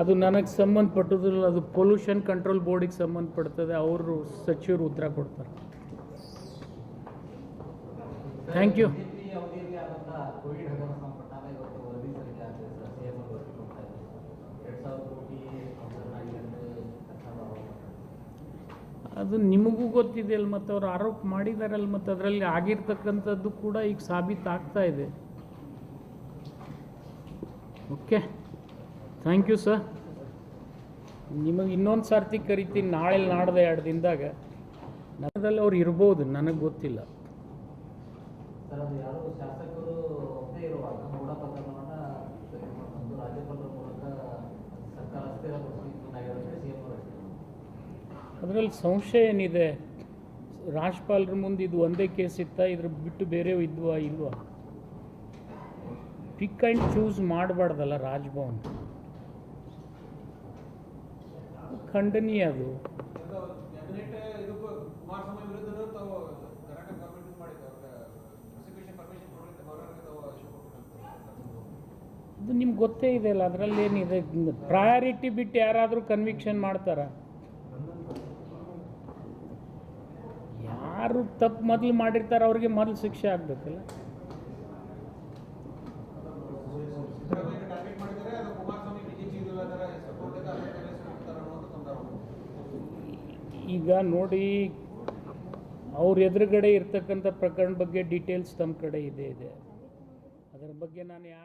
ಅದು ನನಗೆ ಸಂಬಂಧಪಟ್ಟದಿಲ್ಲ ಅದು ಪೊಲ್ಯೂಷನ್ ಕಂಟ್ರೋಲ್ ಬೋರ್ಡಿಗೆ ಸಂಬಂಧಪಡ್ತದೆ. ಅವರು ಸಚಿವರು ಉತ್ತರ ಕೊಡ್ತಾರೆ. Thank you. ಅದು ನಿಮಗೂ ಗೊತ್ತಿದೆಯಲ್ಲ ಮತ್ತು ಅವ್ರು ಆರೋಪ ಮಾಡಿದಾರಲ್ಲ ಮತ್ತು ಅದರಲ್ಲಿ ಆಗಿರ್ತಕ್ಕಂಥದ್ದು ಕೂಡ ಈಗ ಸಾಬೀತಾಗ್ತಾ ಇದೆ. ಓಕೆ ಥ್ಯಾಂಕ್ ಯು ಸರ್ ನಿಮಗೆ ಇನ್ನೊಂದು ಸರ್ತಿ ಕರಿತೀನಿ, ನಾಳೆ ನಾಡ್ದೆ ಎರಡು ದಿನದಾಗ. ನನ್ನದಲ್ಲಿ ಅವ್ರು ಇರ್ಬೋದು, ನನಗೆ ಗೊತ್ತಿಲ್ಲ. ಅದರಲ್ಲಿ ಸಂಶಯ ಏನಿದೆ? ರಾಜ್ಪಾಲರ ಮುಂದೆ ಇದು ಒಂದೇ ಕೇಸ್ ಇತ್ತ? ಇದ್ರ ಬಿಟ್ಟು ಬೇರೆ ಇದ್ವಾ, ಇಲ್ವಾ? ಪಿಕ್ ಆ್ಯಂಡ್ ಚೂಸ್ ಮಾಡಬಾರ್ದಲ್ಲ ರಾಜ್ಭವನ್. ಇಶ್ಯೂ ಅದು. ಅದು ನಿಮ್ಗೆ ಗೊತ್ತೇ ಇದೆ ಅಲ್ಲ, ಅದರಲ್ಲಿ ಏನಿದೆ? ಪ್ರಯಾರಿಟಿ ಬಿಟ್ಟು ಯಾರಾದರೂ ಕನ್ವಿಕ್ಷನ್ ಮಾಡ್ತಾರ? ಯಾರು ತಪ್ಪು ಮೊದಲು ಮಾಡಿರ್ತಾರೆ ಅವ್ರಿಗೆ ಮೊದಲು ಶಿಕ್ಷೆ ಆಗಬೇಕಲ್ಲ ಸಿದ್ದರಾಮಯ್ಯ ಟಾರ್ಗೆಟ್ ಮಾಡಿದ್ದಾರೆ ಅದು ಕುಮಾರಸ್ವಾಮಿ ಬಿಜೆಪಿ ಅದರ ಸಪೋರ್ಟ್ ಇದೆ ಅದಕ್ಕೆ ಕೊಡ್ತಾರೆ ಅನ್ನೋದು ಒಂದು ಆರೋಪ. ಈಗ ನೋಡಿ, ಅವ್ರ ಎದುರುಗಡೆ ಇರ್ತಕ್ಕಂಥ ಪ್ರಕರಣ ಬಗ್ಗೆ ಡೀಟೇಲ್ಸ್ ತಮ್ಮ ಕಡೆ ಇದೆ ಇದೆ. ಅದರ ಬಗ್ಗೆ ನಾನು ಯಾರು